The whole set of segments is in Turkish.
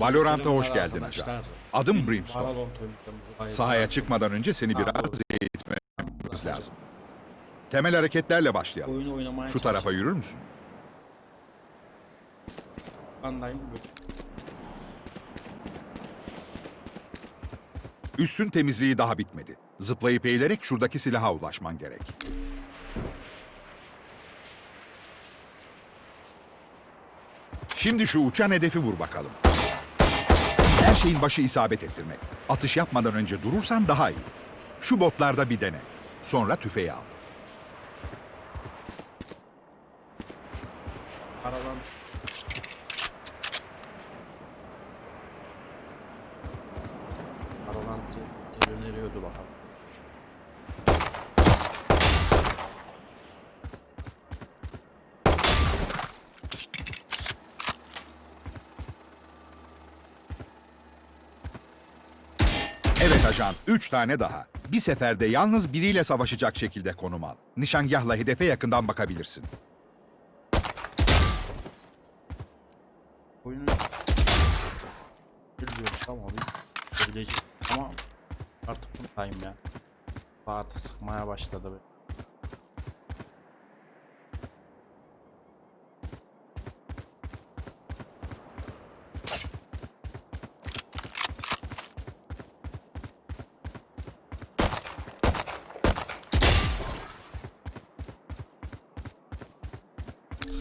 Valorant'a hoş geldin ajan. Adım Brimstone. Sahaya çıkmadan önce seni biraz eğitmemiz lazım. Temel hareketlerle başlayalım. Şu tarafa yürür müsün? Üssün temizliği daha bitmedi. Zıplayıp eğilerek şuradaki silaha ulaşman gerek. Şimdi şu uçan hedefi vur bakalım. Her şeyin başı isabet ettirmek. Atış yapmadan önce durursan daha iyi. Şu botlarda bir dene. Sonra tüfeği al. Ajan, üç tane daha. Bir seferde yalnız biriyle savaşacak şekilde konum al. Nişangahla hedefe yakından bakabilirsin. Oyunu biliyorum tamam Bilecek ama artık buradayım ya. Saati sıkmaya başladı be.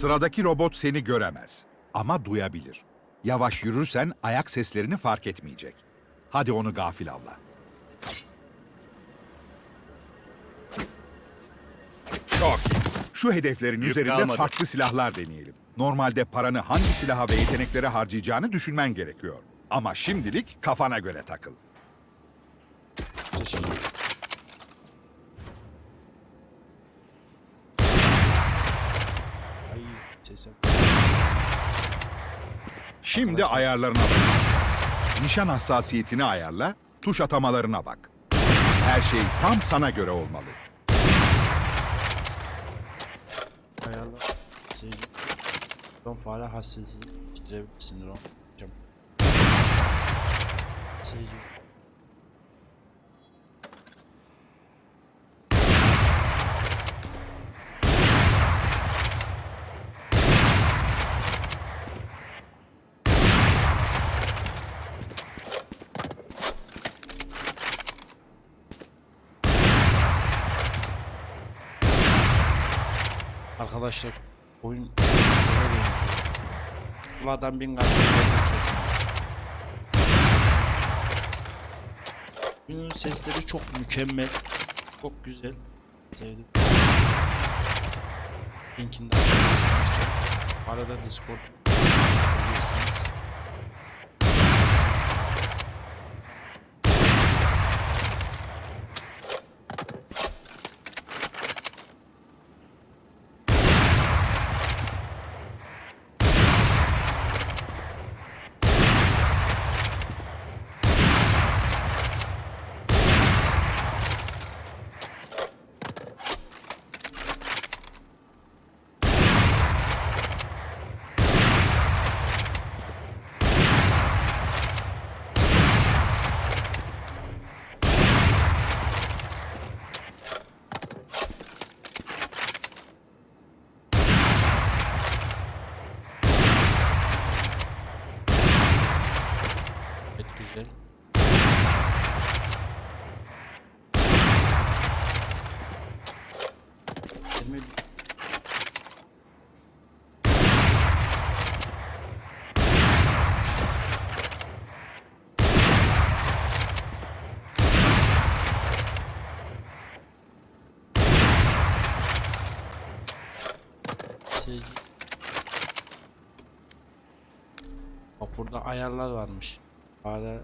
Sıradaki robot seni göremez ama duyabilir. Yavaş yürürsen ayak seslerini fark etmeyecek. Hadi onu gafil avla. Çok iyi. Şu hedeflerin Yük üzerinde kalmadı. farklı silahlar deneyelim. Normalde paranı hangi silaha ve yeteneklere harcayacağını düşünmen gerekiyor. Ama şimdilik kafana göre takıl. Teşekkür Ay sesim. Şimdi ayarlarına bak. Nişan hassasiyetini ayarla, tuş atamalarına bak. Her şey tam sana göre olmalı. Ayarla. Seyirci. Fare hassasiyeti değiştirebilirsin Ron. Hocam. Seyirci. Arkadaşlar oyun. Vladan bin kesin. Oyunun sesleri çok mükemmel. Çok güzel. Sevdim. Linkini de aşağıya Arada Discord bulursunuz. Evet güzel. Yirmi Seyirci. Bak burada ayarlar varmış. Hala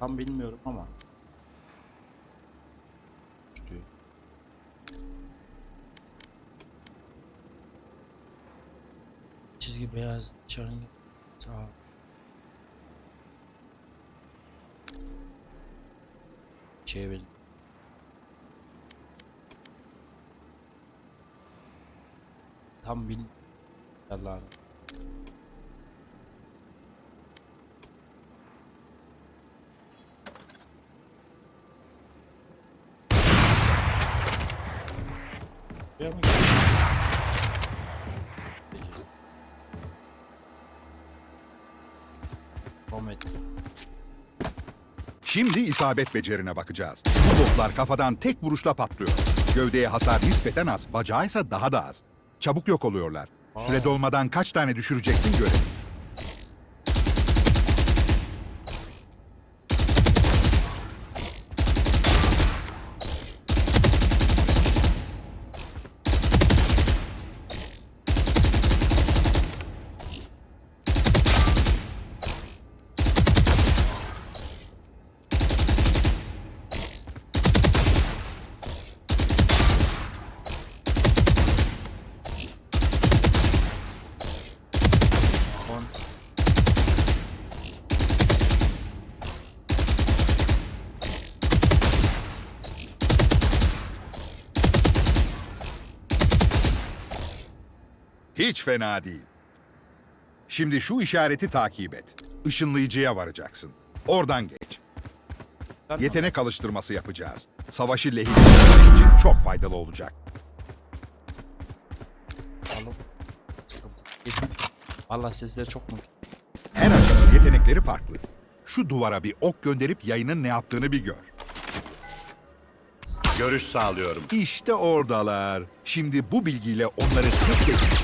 tam bilmiyorum ama. Çizgi beyaz çarın sağ çevir. Tam bil ayarlar. Şimdi isabet becerine bakacağız. Bu botlar kafadan tek vuruşla patlıyor. Gövdeye hasar nispeten az, bacağı ise daha da az. Çabuk yok oluyorlar. Süre dolmadan kaç tane düşüreceksin görelim. Hiç fena değil. Şimdi şu işareti takip et. Işınlayıcıya varacaksın. Oradan geç. Yetenek alıştırması yapacağız. Savaşı lehine için çok faydalı olacak. Valla sesleri çok mu? Her ajanın yetenekleri farklı. Şu duvara bir ok gönderip yayının ne yaptığını bir gör. Görüş sağlıyorum. İşte oradalar. Şimdi bu bilgiyle onları tek tek...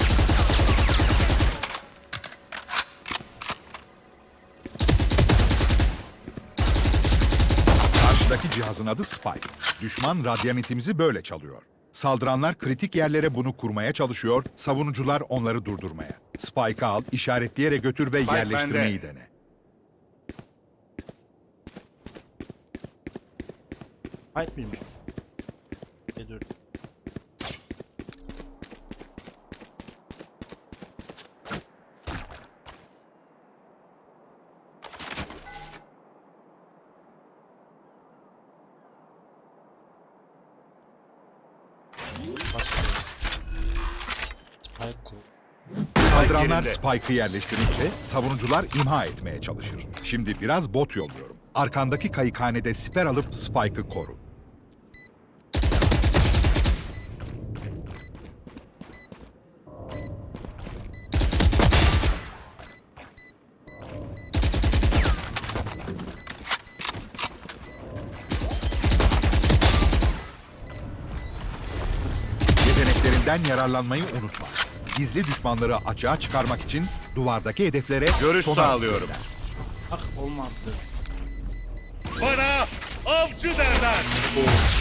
Karşıdaki cihazın adı Spike. Düşman radyanitimizi böyle çalıyor. Saldıranlar kritik yerlere bunu kurmaya çalışıyor, savunucular onları durdurmaya. Spike'ı al, işaretli yere götür ve Spike yerleştirmeyi bende. dene. Fight miymiş? Saldıranlar yerinde. Spike'ı yerleştirince savunucular imha etmeye çalışır. Şimdi biraz bot yolluyorum. Arkandaki kayıkhanede siper alıp Spike'ı koru. Yeteneklerinden yararlanmayı unutma. Gizli düşmanları açığa çıkarmak için duvardaki hedeflere Görüş sonar sağlıyorum. Ah olmadı. Bana avcı derler. Çıkınca.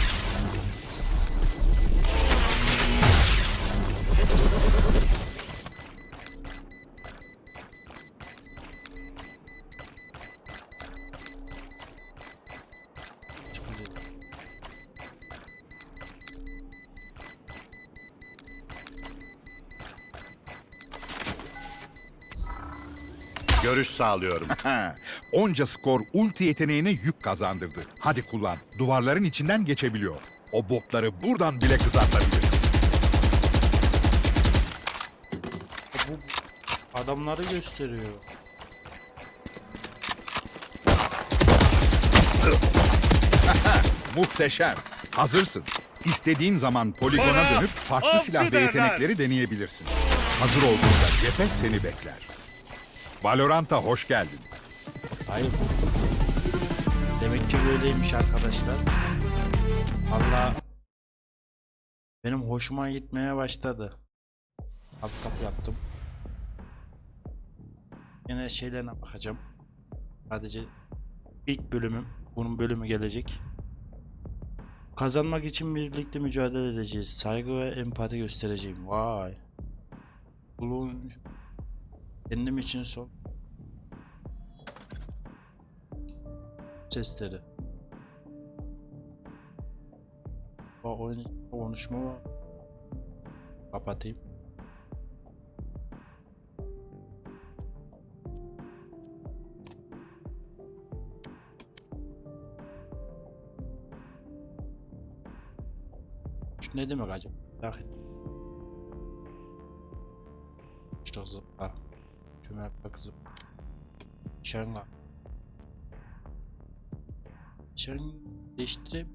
Görüş sağlıyorum. Ha, onca skor ulti yeteneğine yük kazandırdı. Hadi kullan. Duvarların içinden geçebiliyor. O botları buradan bile kızartabilirsin. Bu adamları gösteriyor. Muhteşem. Hazırsın. İstediğin zaman poligona dönüp farklı silah ve yetenekleri deneyebilirsin. Hazır olduğunda cephe seni bekler. Valorant'a hoş geldin. Hayır. Demek ki böyleymiş arkadaşlar. Valla benim hoşuma gitmeye başladı. Tap tap yaptım. Yine şeylerine bakacağım. Sadece ilk bölümüm. Bunun bölümü gelecek. Kazanmak için birlikte mücadele edeceğiz. Saygı ve empati göstereceğim. Vay. Bunun kendim için son sesleri. O oyun konuşma var. Kapatayım. Şu ne demek acaba? Merak ettim. İşte zıpla. Çömeltmek zıpla. Şenga. Açarını değiştirip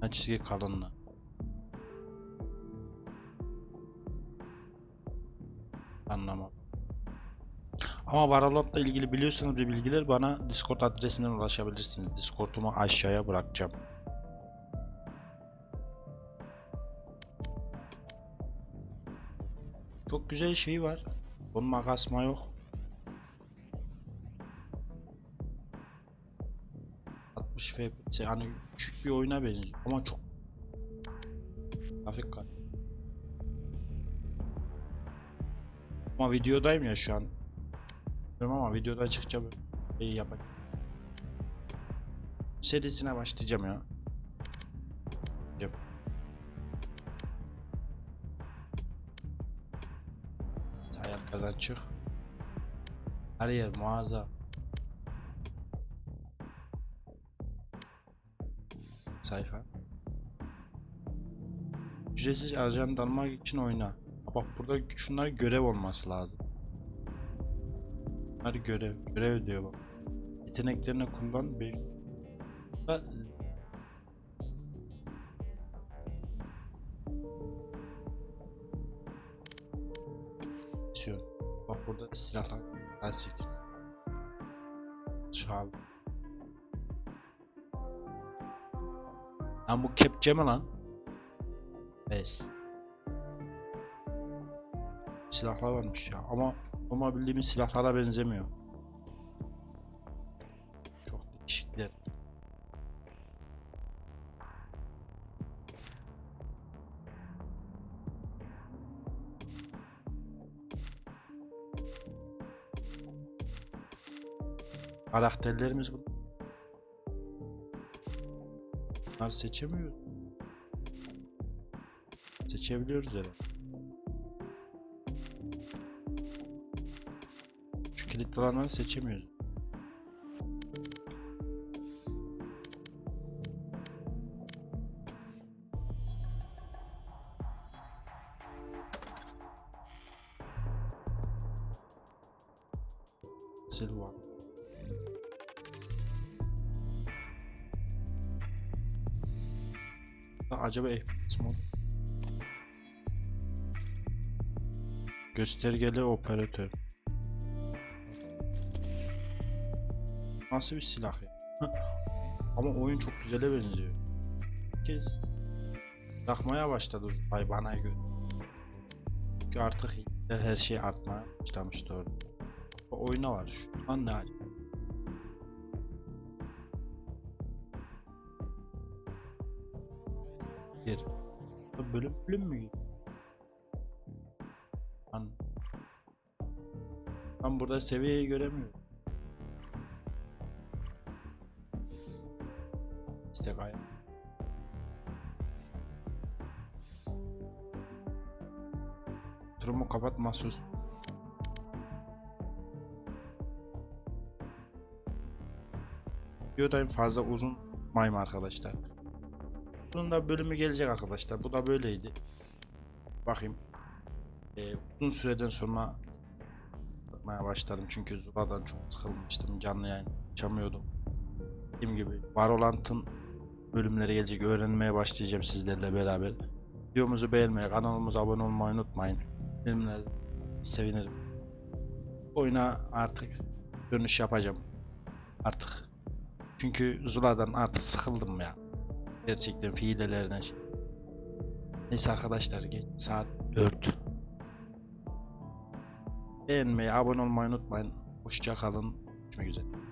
Ha, çizgi kalınlığı. Anlamam. Ama Varolop'la ilgili biliyorsanız bir bilgiler bana Discord adresinden ulaşabilirsiniz. Discord'umu aşağıya bırakacağım. Çok güzel şey var. Donma kasma yok. 60 FPS hani küçük bir oyuna benziyor ama çok grafik kart. Ama videodayım ya şu an. Bilmiyorum ama videoda çıkınca böyle iyi yapacağım. Serisine başlayacağım ya. Hayatlardan çık. Her yer mağaza. Sayfa. Ücretsiz ajan almak için oyna. Bak burada şunlar görev olması lazım. Bunlar görev. Görev diyor bak. Yeteneklerini kullan. Bir... burada silahlar. Klasik. Çal. Lan bu kepçe mi lan? Evet. Silahlar varmış ya ama ama bildiğimiz silahlara benzemiyor. Çok değişikler. Karakterlerimiz bu. Bunları seçemiyoruz. Seçebiliyoruz herhalde. Şu kilitli olanları seçemiyoruz. Silva. Acaba FPS mod? Göstergeli operatör. Nasıl bir silah ya? Ama oyun çok güzele benziyor. Kez yakmaya başladı Zubay bana göre. Çünkü artık her şey artmaya başlamıştı orada. Oyuna var şu an ne acaba? Bir. Bölüm bölüm mü? Lan. Ben burada seviyeyi göremiyorum. İstek ay. Durumu kapat masaüstü. Videodayım fazla uzun mayma arkadaşlar. Bunun da bölümü gelecek arkadaşlar. Bu da böyleydi. Bakayım. Ee, uzun süreden sonra bakmaya başladım çünkü Zula'dan çok sıkılmıştım. Canlı yayın açamıyordum. Dediğim gibi Valorant'ın bölümleri gelecek. Öğrenmeye başlayacağım sizlerle beraber. Videomuzu beğenmeyi, kanalımıza abone olmayı unutmayın. Benimle sevinirim. Oyuna artık dönüş yapacağım. Artık. Çünkü Zula'dan artık sıkıldım ya. Gerçekten fiilelerden. Neyse arkadaşlar geç saat 4. Beğenmeyi, abone olmayı unutmayın. Hoşça kalın. Görüşmek üzere.